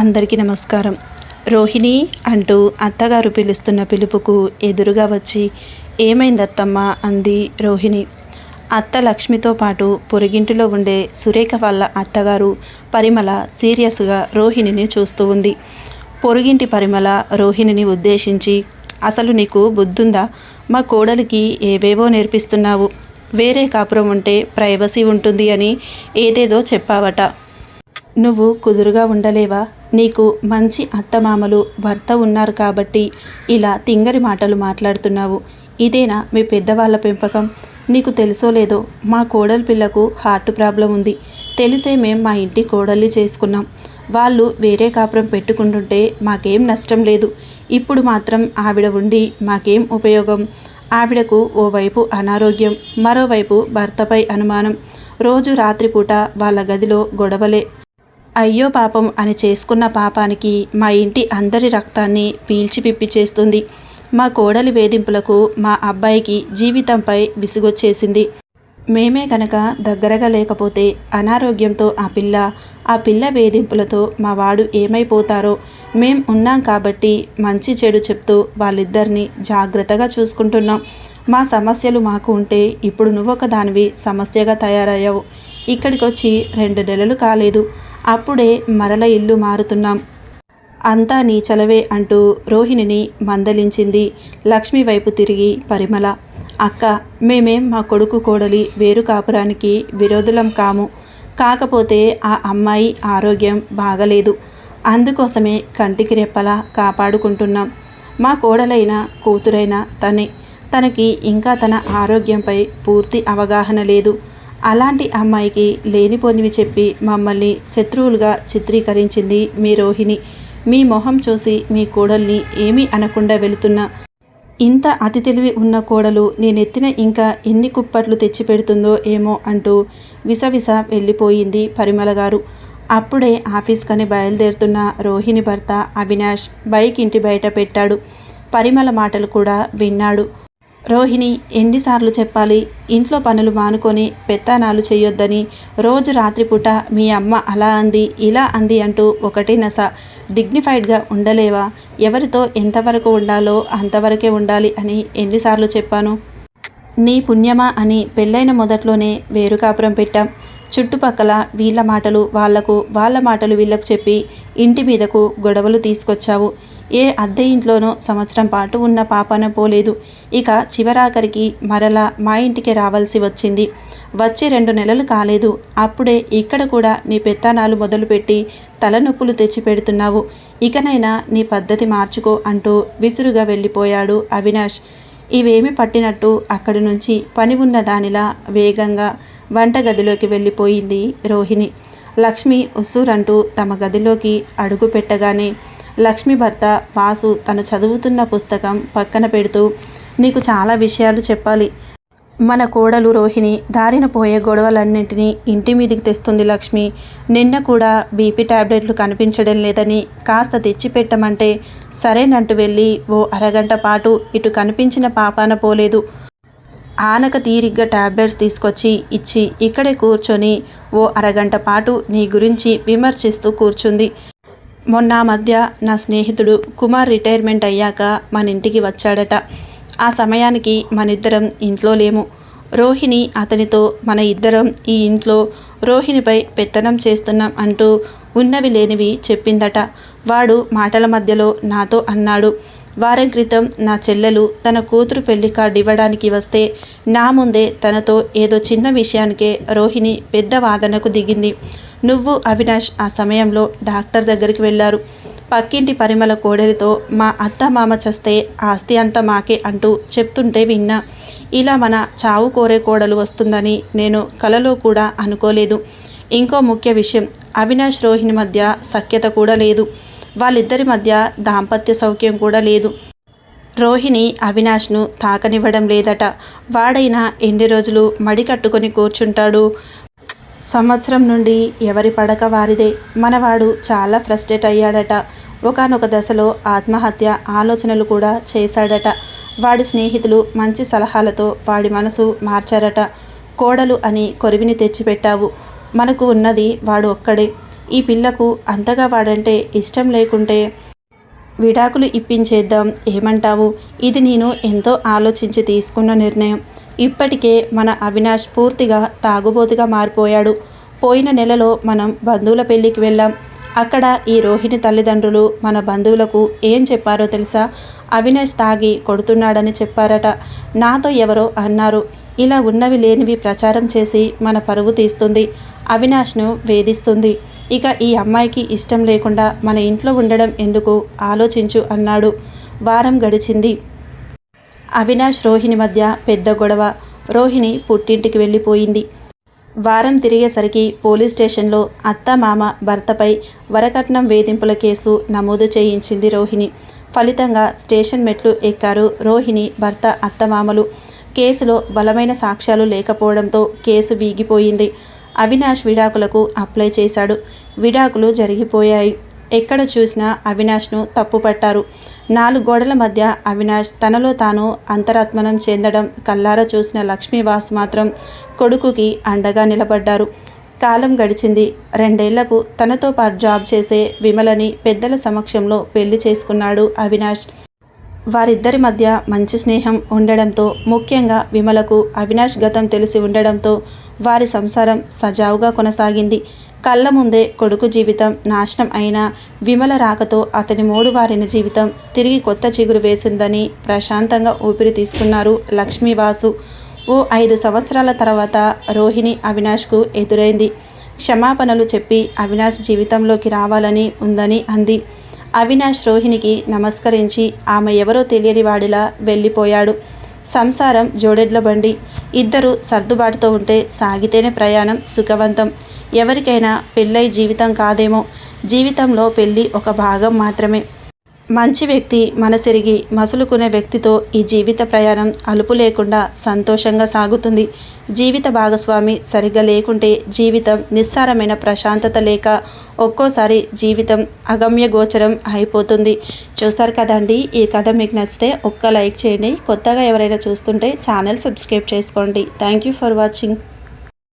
అందరికీ నమస్కారం. రోహిణి అంటూ అత్తగారు పిలుస్తున్న పిలుపుకు ఎదురుగా వచ్చి ఏమైంది అత్తమ్మ అంది రోహిణి. అత్త లక్ష్మితో పాటు పొరుగింటిలో ఉండే సురేఖ వాళ్ళ అత్తగారు పరిమళ సీరియస్గా రోహిణిని చూస్తూ ఉంది. పొరుగింటి పరిమళ రోహిణిని ఉద్దేశించి అసలు నీకు బుద్ధుందా? మా కోడలికి ఏవేవో నేర్పిస్తున్నావు. వేరే కాపురం ఉంటే ప్రైవసీ ఉంటుంది అని ఏదేదో చెప్పావట. నువ్వు కుదురుగా ఉండలేవా? నీకు మంచి అత్తమామలు భర్త ఉన్నారు కాబట్టి ఇలా తింగరి మాటలు మాట్లాడుతున్నావు. ఇదేనా మీ పెద్దవాళ్ళ పెంపకం? నీకు తెలుసో లేదో మా కోడలి పిల్లకు హార్ట్ ప్రాబ్లం ఉంది. తెలిసే మేం మా ఇంటి కోడల్ని చేసుకున్నాం. వాళ్ళు వేరే కాపురం పెట్టుకుంటుంటే మాకేం నష్టం లేదు. ఇప్పుడు మాత్రం ఆవిడ ఉండి మాకేం ఉపయోగం? ఆవిడకు ఓవైపు అనారోగ్యం మరోవైపు భర్తపై అనుమానం. రోజు రాత్రిపూట వాళ్ళ గదిలో గొడవలే. అయ్యో పాపం అని చేసుకున్న పాపానికి మా ఇంటి అందరి రక్తాన్ని పీల్చి పిప్పి చేస్తుంది. మా కోడలి వేధింపులకు మా అబ్బాయికి జీవితంపై విసుగొచ్చేసింది. మేమే గనక దగ్గరగా లేకపోతే అనారోగ్యంతో ఆ పిల్ల ఆ పిల్ల వేధింపులతో మా వాడు ఏమైపోతారో మేం ఉన్నాం కాబట్టి మంచి చెడు చెప్తూ వాళ్ళిద్దరిని జాగ్రత్తగా చూసుకుంటున్నాం. మా సమస్యలు మాకు ఉంటే ఇప్పుడు నువ్వొక దానివి సమస్యగా తయారయ్యావు. ఇక్కడికి వచ్చి రెండు నెలలు కాలేదు. అప్పుడే మరల ఇల్లు మారుతున్నాం. అంతా నీ చలవే అంటూ రోహిణిని మందలించింది లక్ష్మి వైపు తిరిగి పరిమళ. అక్క మేమేం మా కొడుకు కోడలి వేరు కాపురానికి విరోధులం కాము. కాకపోతే ఆ అమ్మాయి ఆరోగ్యం బాగలేదు. అందుకోసమే కంటికి రెప్పలా కాపాడుకుంటున్నాం. మా కోడలైన కూతురైన తనే. తనకి ఇంకా తన ఆరోగ్యంపై పూర్తి అవగాహన లేదు. అలాంటి అమ్మాయికి లేనిపోనివి చెప్పి మమ్మల్ని శత్రువులుగా చిత్రీకరించింది మీ రోహిణి. మీ మొహం చూసి మీ కోడల్ని ఏమీ అనకుండా వెళుతున్నా ఇంత అతి తెలివి ఉన్న కోడలు నేనెత్తిన ఇంకా ఎన్ని కుప్పట్లు తెచ్చిపెడుతుందో ఏమో అంటూ విసవిస వెళ్ళిపోయింది పరిమళ గారు. అప్పుడే ఆఫీస్కని బయలుదేరుతున్న రోహిణి భర్త అవినాష్ బైక్ ఇంటి బయట పెట్టాడు. పరిమళ మాటలు కూడా విన్నాడు. రోహిణి ఎన్నిసార్లు చెప్పాలి ఇంట్లో పనులు మానుకొని పెత్తానాలు చేయొద్దని రోజు రాత్రిపూట మీ అమ్మ అలా అంది ఇలా అంది అంటూ ఒకటే నస. డిగ్నిఫైడ్గా ఉండలేవా? ఎవరితో ఎంతవరకు ఉండాలో అంతవరకే ఉండాలి అని ఎన్నిసార్లు చెప్పాను. నీ పుణ్యమా అని పెళ్ళైన మొదట్లోనే వేరు కాపురం పెట్టాం. చుట్టుపక్కల వీళ్ళ మాటలు వాళ్ళకు వాళ్ళ మాటలు వీళ్ళకు చెప్పి ఇంటి మీదకు గొడవలు తీసుకొచ్చావు. ఏ అద్దె ఇంట్లోనో సంవత్సరం పాటు ఉన్న పాపన పోలేదు. ఇక చివరాఖరికి మరలా మా ఇంటికి రావాల్సి వచ్చింది. వచ్చి రెండు నెలలు కాలేదు. అప్పుడే ఇక్కడ కూడా నీ పెత్తనాలు మొదలుపెట్టి తలనొప్పులు తెచ్చి పెడుతున్నావు ఇకనైనా నీ పద్ధతి మార్చుకో అంటూ విసురుగా వెళ్ళిపోయాడు అవినాష్. ఇవేమి పట్టినట్టు అక్కడి నుంచి పని ఉన్న దానిలా వేగంగా వంటగదిలోకి వెళ్ళిపోయింది రోహిణి. లక్ష్మి ఉస్సూరంటూ తమ గదిలోకి అడుగు పెట్టగానే లక్ష్మి భర్త వాసు తను చదువుతున్న పుస్తకం పక్కన పెడుతూ నీకు చాలా విషయాలు చెప్పాలి. మన కోడలు రోహిణి దారిన పోయే గొడవలన్నింటినీ ఇంటి మీదికి తెస్తుంది లక్ష్మి. నిన్న కూడా బీపీ టాబ్లెట్లు కనిపించడం లేదని కాస్త తెచ్చిపెట్టమంటే సరేనంటూ వెళ్ళి ఓ అరగంట పాటు ఇటు కనిపించిన పాపాన పోలేదు. ఆనక తీరిగ్గా టాబ్లెట్స్ తీసుకొచ్చి ఇచ్చి ఇక్కడే కూర్చొని ఓ అరగంట పాటు నీ గురించి విమర్శిస్తూ కూర్చుంది. మొన్న మధ్య నా స్నేహితుడు కుమార్ రిటైర్మెంట్ అయ్యాక మన ఇంటికి వచ్చాడట. ఆ సమయానికి మనిద్దరం ఇంట్లో లేము. రోహిణి అతనితో మన ఇద్దరం ఈ ఇంట్లో రోహిణిపై పెత్తనం చేస్తున్నాం అంటూ ఉన్నవి లేనివి చెప్పిందట. వాడు మాటల మధ్యలో నాతో అన్నాడు. వారం క్రితం నా చెల్లెలు తన కూతురు పెళ్ళి కార్డు ఇవ్వడానికి వస్తే నా ముందే తనతో ఏదో చిన్న విషయానికే రోహిణి పెద్ద వాదనకు దిగింది. నువ్వు అవినాష్ ఆ సమయంలో డాక్టర్ దగ్గరికి వెళ్ళారు. పక్కింటి పరిమళ కోడలితో మా అత్త మామ చస్తే ఆస్తి అంతా మాకే అంటూ చెప్తుంటే విన్నా. ఇలా మన చావు కోరే కోడలు వస్తుందని నేను కలలో కూడా అనుకోలేదు. ఇంకో ముఖ్య విషయం అవినాష్ రోహిణి మధ్య సఖ్యత కూడా లేదు. వాళ్ళిద్దరి మధ్య దాంపత్య సౌఖ్యం కూడా లేదు. రోహిణి అవినాష్ను తాకనివ్వడం లేదట. వాడైనా ఎన్ని రోజులు మడి కట్టుకొని కూర్చుంటాడు? సంవత్సరం నుండి ఎవరి పడక వారిదే. మనవాడు చాలా ఫ్రస్ట్రేట్ అయ్యాడట. ఒకనొక దశలో ఆత్మహత్య ఆలోచనలు కూడా చేశాడట. వాడి స్నేహితులు మంచి సలహాలతో వాడి మనసు మార్చారట. కోడలు అని కొరివిని తెచ్చిపెట్టావు. మనకు ఉన్నది వాడు ఒక్కడే. ఈ పిల్లకు అంతగా వాడంటే ఇష్టం లేకుంటే విడాకులు ఇప్పించేద్దాం ఏమంటావు? ఇది నేను ఎంతో ఆలోచించి తీసుకున్న నిర్ణయం. ఇప్పటికే మన అవినాష్ పూర్తిగా తాగుబోతుగా మారిపోయాడు. పోయిన నెలలో మనం బంధువుల పెళ్ళికి వెళ్ళాం. అక్కడ ఈ రోహిణి తల్లిదండ్రులు మన బంధువులకు ఏం చెప్పారో తెలుసా? అవినాష్ తాగి కొడుతున్నాడని చెప్పారట. నాతో ఎవరో అన్నారు. ఇలా ఉన్నవి లేనివి ప్రచారం చేసి మన పరువు తీస్తుంది. అవినాష్ను వేధిస్తుంది. ఇక ఈ అమ్మాయికి ఇష్టం లేకుండా మన ఇంట్లో ఉండడం ఎందుకు? ఆలోచించు అన్నాడు. వారం గడిచింది. అవినాష్ రోహిణి మధ్య పెద్ద గొడవ. రోహిణి పుట్టింటికి వెళ్ళిపోయింది. వారం తిరిగేసరికి పోలీస్ స్టేషన్లో అత్త మామ భర్తపై వరకట్నం వేధింపుల కేసు నమోదు చేయించింది రోహిణి. ఫలితంగా స్టేషన్ మెట్లు ఎక్కారు రోహిణి భర్త అత్తమామలు కేసులో బలమైన సాక్ష్యాలు లేకపోవడంతో కేసు వీగిపోయింది. అవినాష్ విడాకులకు అప్లై చేశాడు. విడాకులు జరిగిపోయాయి. ఎక్కడ చూసినా అవినాష్ను తప్పుపట్టారు. నాలుగు గోడల మధ్య అవినాష్ తనలో తాను అంతరాత్మనం చెందడం కల్లారా చూసిన లక్ష్మీవాస్ మాత్రం కొడుకుకి అండగా నిలబడ్డారు. కాలం గడిచింది. రెండేళ్ళకు తనతో పాటు జాబ్ చేసే విమలని పెద్దల సమక్షంలో పెళ్ళి చేసుకున్నాడు అవినాష్. వారిద్దరి మధ్య మంచి స్నేహం ఉండడంతో ముఖ్యంగా విమలకు అవినాష్ గతం తెలిసి ఉండడంతో వారి సంసారం సజావుగా కొనసాగింది. కళ్ళ ముందే కొడుకు జీవితం నాశనం అయినా విమల రాకతో అతని మూడు వారిన జీవితం తిరిగి కొత్త చిగురు వేసిందని ప్రశాంతంగా ఊపిరి తీసుకున్నారు లక్ష్మీవాసు. ఓ ఐదు సంవత్సరాల తర్వాత రోహిణి అవినాష్కు ఎదురైంది. క్షమాపణలు చెప్పి అవినాష్ జీవితంలోకి రావాలని ఉందని అంది. అవినాష్ రోహిణికి నమస్కరించి ఆమె ఎవరో తెలియని వాడిలా వెళ్ళిపోయాడు. సంసారం జోడెడ్ల బండి. ఇద్దరు సర్దుబాటుతో ఉంటే సాగితేనే ప్రయాణం సుఖవంతం. ఎవరికైనా పెళ్ళై జీవితం కాదేమో. జీవితంలో పెళ్ళి ఒక భాగం మాత్రమే. మంచి వ్యక్తి మనసిరిగి మసులుకునే వ్యక్తితో ఈ జీవిత ప్రయాణం అలుపు లేకుండా సంతోషంగా సాగుతుంది. జీవిత భాగస్వామి సరిగ్గా లేకుంటే జీవితం నిస్సారమైన ప్రశాంతత లేక ఒక్కోసారి జీవితం అగమ్య గోచరం అయిపోతుంది. చూసారు కదండి? ఈ కథ మీకు నచ్చితే ఒక్క లైక్ చేయండి. కొత్తగా ఎవరైనా చూస్తుంటే ఛానల్ సబ్స్క్రైబ్ చేసుకోండి. Thank you for watching.